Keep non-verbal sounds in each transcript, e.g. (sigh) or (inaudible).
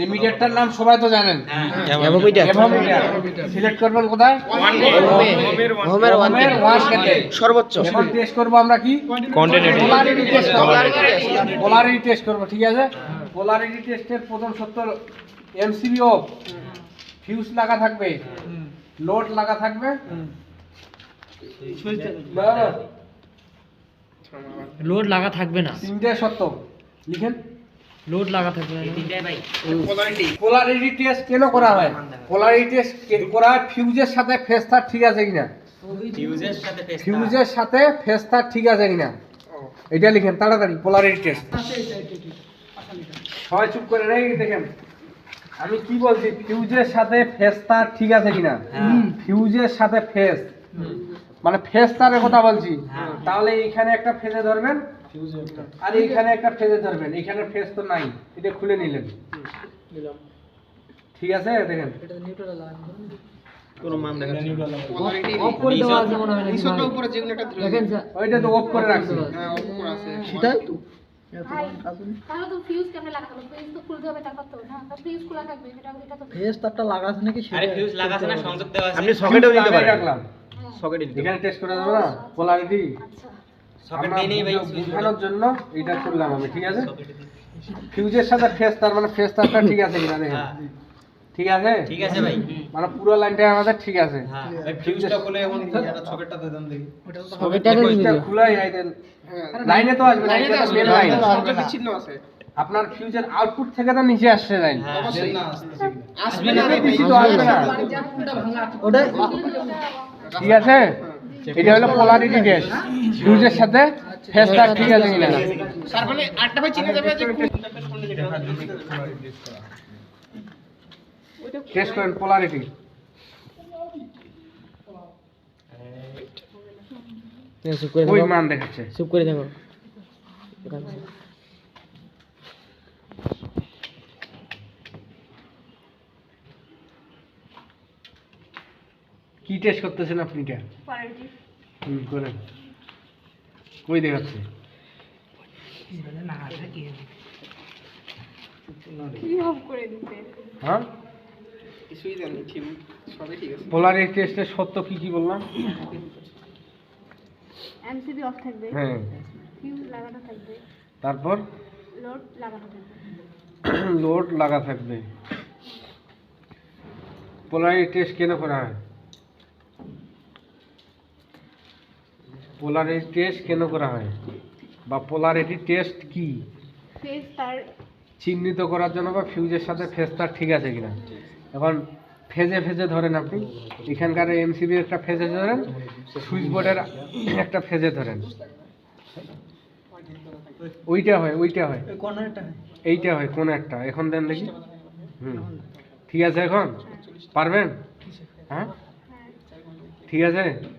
এই মিটারটার নাম সবাই তো জানেন। অ্যাভোমিটার সিলেক্ট করবেন কোথায়? হোমের ওয়ান সর্বোচ্চ। এখন টেস্ট করব আমরা কি? পোলারিটি টেস্ট করব। পোলারিটি টেস্ট করব ঠিক আছে? পোলারিটি টেস্টের প্রথম সত্য এমসিবি অফ ফিউজ লাগা থাকবে। লোড লাগা থাকবে। লোড লাগা থাকবে না। তিনটে সত্য লিখেন। লোড লাগা থাকবে না পোলারিটি টেস্ট কেন করা হয়? পোলারিটি টেস্ট করা হয়? ফিউজের সাথে ফেস তার ঠিক আছে কিনা? ফিউজের সাথে ফেস তার ঠিক আছে কিনা? এটা লিখেন তাড়াতাড়ি পোলারিটি টেস্ট সবাই চুপ করে নেই দেখেন। আমি কি বলছি? ফিউজের সাথে ফেস তার ঠিক আছে কিনা? ফিউজের সাথে ফেস মানে ফেস তারের কথা বলছি। তাহলে এখানে একটা ফেজে ধরবেন। আর এইখানে একটা ফেজে ধরবেন এখানে ফেস তো নাই এটা খুলে নিলেন। ঠিক আছে দেখেন। কোনো মান দেখা অফ করে দেওয়া আছে হয় নাকি? ভাই? দেখেন ওইটা তো অফ করে রাখছি। সেটাই তো ভাই, তাহলে তো ফিউজ কেমনে লাগাতে হবে ফিউজ তো খুলতে হবে তারপর তো। না ফিউজ খোলা থাকবে এটা এটা তো ফেস তারটা লাগা আছে নাকি আরে ফিউজ লাগাছে না সংযোগ দেওয়া আপনি সকেটেও দিতে পারেন। সকেটে এখানে টেস্ট করা যাবে না? পোলারিটি আচ্ছা। বোঝানোর জন্য এটা করলাম আমি ঠিক আছে? ফিউজের সাথে ফেস তার মানে ফেস তারটা ঠিক আছে কিনা দেখেন। হ্যাঁ। ঠিক আছে? ঠিক আছে ভাই। মানে পুরো লাইনটা আমাদের ঠিক আছে। হ্যাঁ ফিউজটা খুলে এখন সকেটটা ফিউজটা খুলাই আইদেন লাইনে তো আসবে লাইনে তো আসবে লাইন আপনার ফিউজের আউটপুট থেকে তো নিচে আসছে লাইন হ্যাঁ আসবে না বেশি তো আসবে না। ওটাই ঠিক আছে? এটা হলো পোলারিটি টেস্ট ফিউজের সাথে ফেস তার ঠিক আছে কিনা? টেস্ট করেন পোলারিটি চুপ করে ওই থাকো। মান দেখাচ্ছে। চুপ করে থাকো। কি টেস্ট করতেছেন আপনি এটা? হুম করেন। কই দেখাচ্ছে হ্যাঁ? পোলারিটি টেস্টের সত্য কি কি বললাম? এমসিবি অফ থাকবে। হ্যাঁ। ফিউজ লাগানো থাকবে। তারপর? লোড লাগানো থাকবে। (clears throat) লোড লাগা থাকবে। পোলারিটি টেস্ট কেন করা হয়? পোলারিটি টেস্ট কেন করা হয়? বা পোলারিটি টেস্ট কি? ফেজ তার চিহ্নিত করার জন্য বা ফিউজের সাথে ফেজটা ঠিক আছে কিনা? এখন ফেজে ফেজে ধরেন আপনি এখানকার এমসিবি একটা ফেজে ধরেন সুইচ বোর্ডের একটা ফেজে ধরেন। ওইটা হয় ওইটা হয়। এইটা হয় কোন একটা। এখন দেন দেখি। হুম। ঠিক আছে এখন? পারবেন? হ্যাঁ? ঠিক আছে?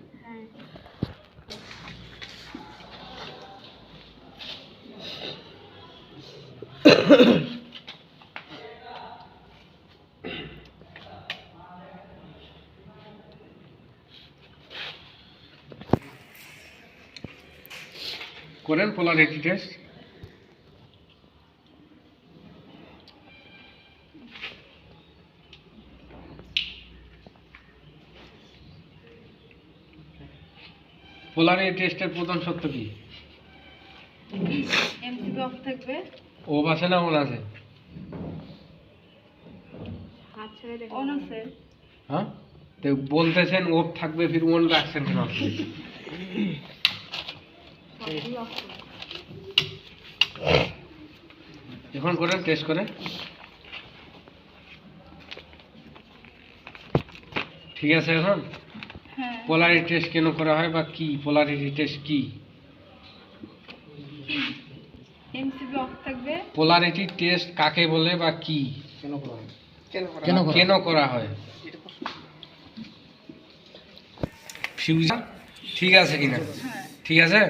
করেন পোলারিটি টেস্ট পোলারিটি টেস্টের প্রধান সত্য কি? এমসিবি অফ থাকবে। ও আছে না ওন আছে? হ্যাঁ? তো বলতেছেন ওপ থাকবে ফির ওন রাখছেন কেন? এখন করেন টেস্ট করে ঠিক আছে এখন? হ্যাঁ। পোলারিটি টেস্ট কেন করা হয় বা কি? পোলারিটি টেস্ট কি? এমসিবি অফ থাকবে। পোলারিটি টেস্ট কাকে বলে বা কি? কেন করো? কেন করা হয়? ফিউজ ঠিক আছে কিনা? ঠিক আছে?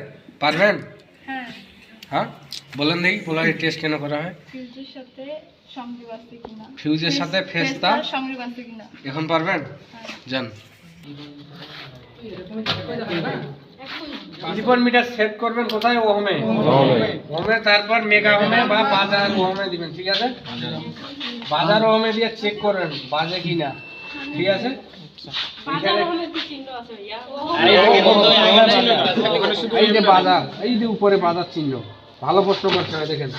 পারবেন? হ্যাঁ। হ্যাঁ? বলেন দেখি পোলারিটি টেস্ট কেন করা হয়? ফিউজের সাথে সংযোগ আছে কিনা? ফিউজের সাথে ফেস ফেজ তার সংযোগ আছে কিনা? এখন পারবেন? যান। ত্রিপন মিটার সেট করবেন কোথায়? ওহমে। ওহমে। তারপর মেগা ওহমে বা বাজার ওহমে দিবেন ঠিক আছে? বাজার ওহমে দিয়ে চেক করবেন বাজে কি না ঠিক আছে? এখানে আরে এটা কি বন্ধ আগে ছিল? এই যে বাজার এই যে উপরে বাজার চিহ্ন। ভালো প্রশ্ন করতে হবে দেখেন।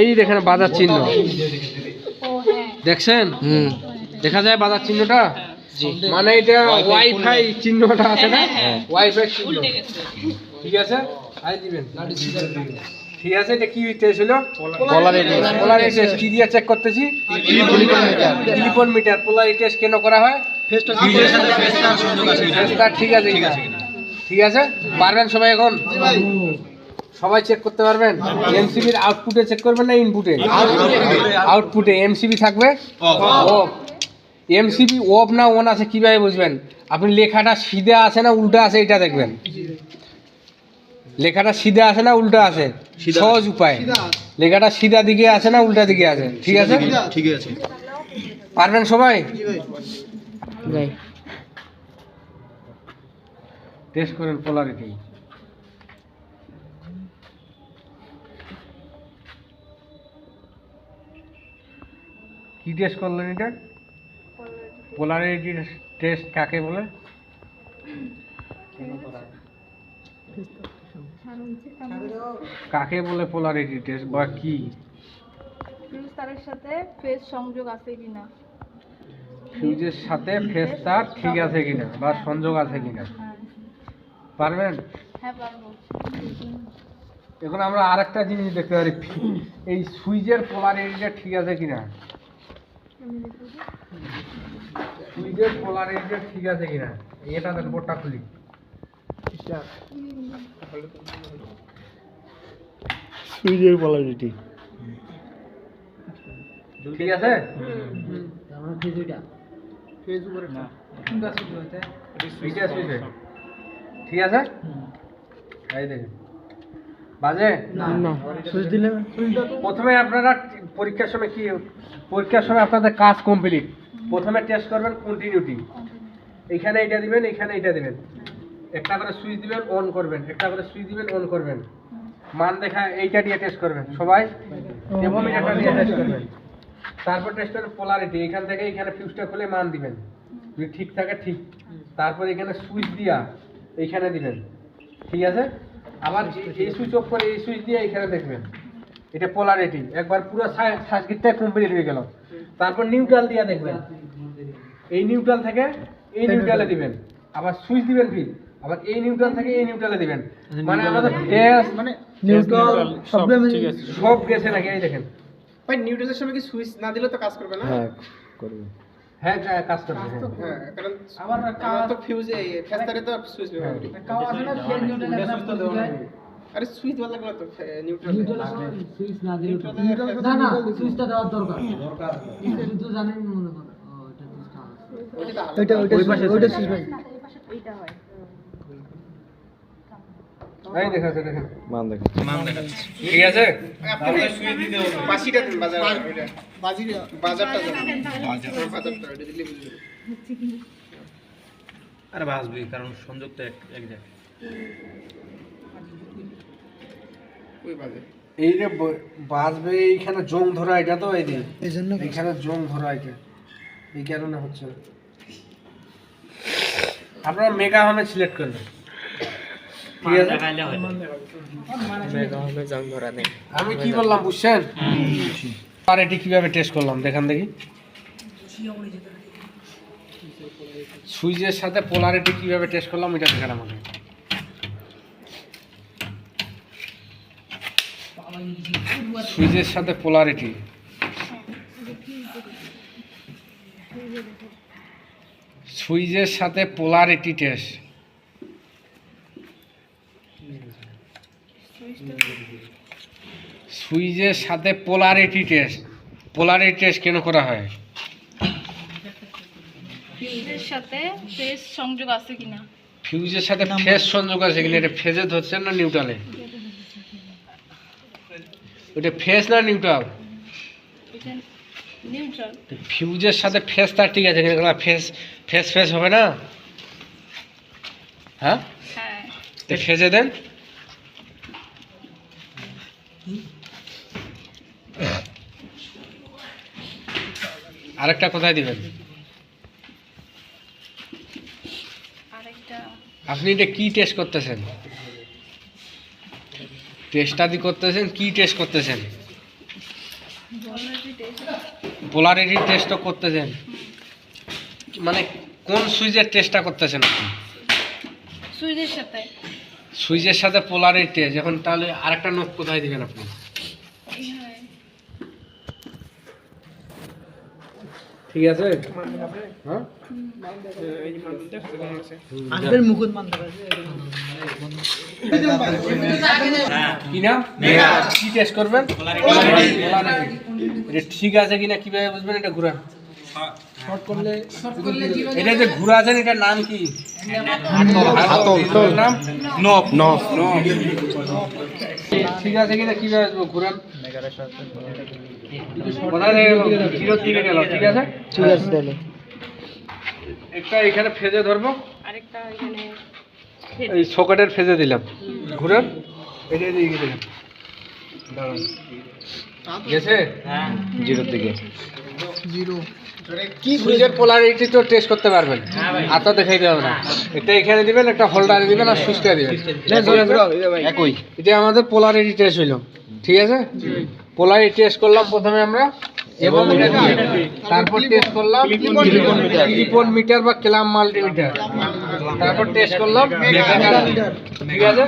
এই দেখেন বাজার চিহ্ন। দেখছেন? হুম। দেখা যায় বাজার চিহ্নটা? মানে এটা ওয়াইফাই চিহ্নটা আছে না? ওয়াইফাই চিহ্ন। ঠিক আছে? আই দিবেন। ঠিক আছে এটা কি টেস্ট হলো. পোলারিটি টেস্ট কি দিয়ে চেক করতেছি? টেলিফোন মিটার পোলারিটি টেস্ট কেন করা হয়? ফেসটা ঠিক আছে ঠিক আছে। পারবেন সবাই এখন? সবাই চেক করতে পারবেন? এমসিবির আউটপুটে চেক করবেন না ইনপুটে আউটপুটে এমসিবি থাকবে? অফ এমসিবি অফ না অন আছে কীভাবে বুঝবেন? আপনি লেখাটা সিধা আছে না উল্টা আছে এটা দেখবেন। লেখাটা সিধা আছে না উল্টা আছে সহজ উপায়। লেখাটা সিধা দিকে আছে না উল্টা দিকে আছে ঠিক আছে? ঠিক আছে। পারবেন সবাই? যাই। টেস্ট করেন পোলারিটি কি টেস্ট করলেন এটা? পোলারিটি টেস্ট কাকে বলে? কাকে বলে পোলারিটি টেস্ট বা কি? ফিউজ তারের সাথে ফেজ সংযোগ আছে কিনা? ফিউজের সাথে ফেস তার ঠিক আছে কিনা বা সংযোগ আছে কিনা? পারবেন? হ্যাঁ পারব। এখন আমরা আরেকটা জিনিস দেখতে পারি। এই সুইচের পোলারিটিটা ঠিক আছে কিনা? সুইচের পোলারিটিটা ঠিক আছে কিনা এটা দেন বোর্ডটা খুলি। সুইজের পোলারিটি ঠিক। আছে? সুইচ ঠিক আছে। এই দেখেন। বাজে? সুইচ দিলে প্রথমে আপনারা পরীক্ষার সময় কি পরীক্ষার সময় আপনাদের কাজ কমপ্লিট প্রথমে টেস্ট করবেন কন্টিনিউটি এইখানে এটা দিবেন এইখানে এটা দিবেন। একটা করে সুইচ দিবেন অন করবেন। একটা করে সুইচ দিবেন অন করবেন। মান দেখা এইটা দিয়ে টেস্ট করবেন। সবাই? থের্মোমিটারটা দিয়ে টেস্ট করবেন। তারপর টেস্ট করবেন পোলারিটি এখান থেকে এখানে ফিউজটা খুলে মান দিবেন। যদি ঠিক থাকে, ঠিক। তারপর এখানে সুইচ দিয়া এইখানে দিবেন। ঠিক আছে? আবার এই- সুইচ অফ করে এই সুইচ দিয়ে এখানে দেখবেন। এটা পোলারিটি একবার পুরো সার্কিটটা কমপ্লিট হয়ে গেল। তারপর নিউট্রাল দিয়ে দেখবেন। এই নিউট্রাল থেকে এই নিউট্রালে দিবেন। আবার সুইচ দিবেন ফির। আবার এই নিউট্রাল থেকে এই নিউট্রালে দিবেন। মানে আমাদের ফেস মানে নিউট্রাল সব সব গেছে নাকি এই দেখেন। ভাই নিউট্রালের সময় কি সুইচ না দিলে তো কাজ করবে না? হ্যাঁ করবে। হ্যাঁ কাজ করবে। হ্যাঁ। কারণ আবার আমার তো ফিউজে ফেস্টারে তো সুইচ ব্যবহার করি। আরে সুইচ ভালো লাগল তো নিউট্রাল না না সুইচটা দেওয়ার দরকার। কিন্তু জানেন মনে করো। ওইটা ওইটা ওইটা ওইটা সুইচ। এইটা হয় এই দেখাচ্ছে দেখেন মান দেখো ঠিক আছে? আপনি সুইচ দিতে হবে। বাসিটা দেন বাজার বাজি বাজারটা দেন। বাজারটা বাজারটা ওইটা দিলে বুঝবে আরে ভাসবি কারণ সংযোগ তো এক এক জায়গায়। এই যে ব- বাজবে এইখানে জং ধরা এটা তো এই জন্য এইখানে জং ধরা এটা। এই কারণে হচ্ছে। আপনারা মেগা হোমে সিলেক্ট আমি কি বললাম বুঝছেন? আর এটি কীভাবে টেস্ট করলাম? দেখান দেখি। সুইচের সাথে পোলারিটি কীভাবে টেস্ট করলাম এটা দেখান আমাকে। সুইচের সাথে পোলারিটি সুইচের সাথে পোলারিটি টেস্ট সুইচের সাথে পোলারিটি টেস্ট পোলারিটি টেস্ট কেন করা হয়? ফিউজের সাথে ফেজ সংযোগ আছে কিনা? ফিউজের সাথে ফেজ সংযোগ আছে কিনা? এটা ফেজে ধরছেন না নিউট্রালে ওটা ফেস না নিউট্রাল ফিউজের সাথে ফেস তার ঠিক আছে কিন্তু ফেস ফেস ফেস হবে না? হ্যাঁ? হ্যাঁ। তো ফেজে দেন। আরেকটা কোথায় দিবেন? আপনি এটা কি টেস্ট করতেছেন? টেস্টটা দি করতেছেন কি টেস্ট করতেছেন? পোলারিটি টেস্ট করতেছেন। মানে কোন সুইচের টেস্টটা করতেছেন আপনি? সুইচের সাথে। সুইচের সাথে পোলারিটি টেস্ট এখন তাহলে আরেকটা নোট কোথায় দিবেন আপনি এইখানে ঠিক আছে? হ্যাঁ? মুকুট মানতে কি নাম? কি টেস্ট করবেন? এটা ঠিক আছে কিনা কীভাবে বুঝবেন? এটা ঘুরান। এটা যে ঘুরাছেন এটার নাম কি? হাতল। এটার নাম? নব ঠিক আছে কিনা কীভাবে ঘুরান। কোথায় থেকে গেল? জিরোর গেল ঠিক আছে ঠিক আছে তাহলে একটা এখানে ফেজে ধরবো আরেকটা এখানে এই সকেটের ফেজে দিলাম দাঁড়ান গেছে জিরোর দিকে কি সুইচের পোলারিটি তো টেস্ট করতে পারবেন আর তো দেখাই দেবে না এটা এখানে দিবেন একটা হোল্ডারে দিবেন আর সুইচটা দিবেন একই এটা আমাদের পোলারিটি টেস্ট হইল ঠিক আছে? পোলারি টেস্ট করলাম প্রথমে আমরা। এবং তারপর টেস্ট করলাম ত্রিপন মিটার বা ক্লাম মাল্টিমিটার তারপর টেস্ট করলাম ঠিক আছে?